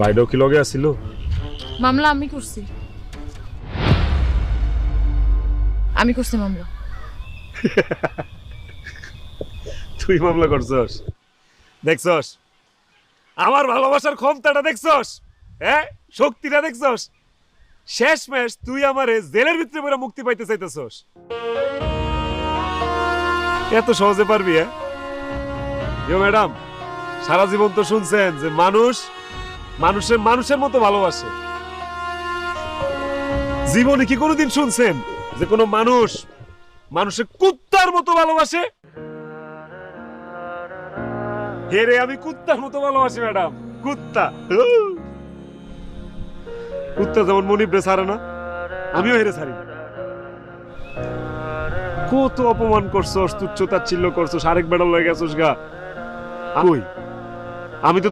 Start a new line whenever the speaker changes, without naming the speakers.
বাইরেও কি লগে আসিল
মামলা আমি করছি। আমি করছি মামলা।
তুই মামলা করছস? দেখছস? আমার ভালোবাসার ক্ষমতাটা দেখছস? হ্যাঁ শক্তিটা দেখছস? শেষ ম্যাচ তুই আমারে জেলের ভিতরে পড়ে মুক্তি পাইতে চাইতেছস। এত সহজে পারবি হ্যাঁ ম্যাডাম সারা জীবন তো শুনছেন যে মানুষ মানুষের মানুষের মতো ভালোবাসে। জীবনে কি কোনোদিন শুনছেন যে কোনো মানুষ মানুষের কুত্তার মতো ভালোবাসে? হেরে আমি কুত্তার মতো ভালোবাসি, ম্যাডাম। কুত্তা। কুত্তা যেমন মনিবরে ছাড়ে না, আমিও হেরে ছাড়ি। কত অপমান করছ তুচ্ছ তাচ্ছিল্য করছস, আরেক বেড়া লয়ে গেছস গা। আমি তো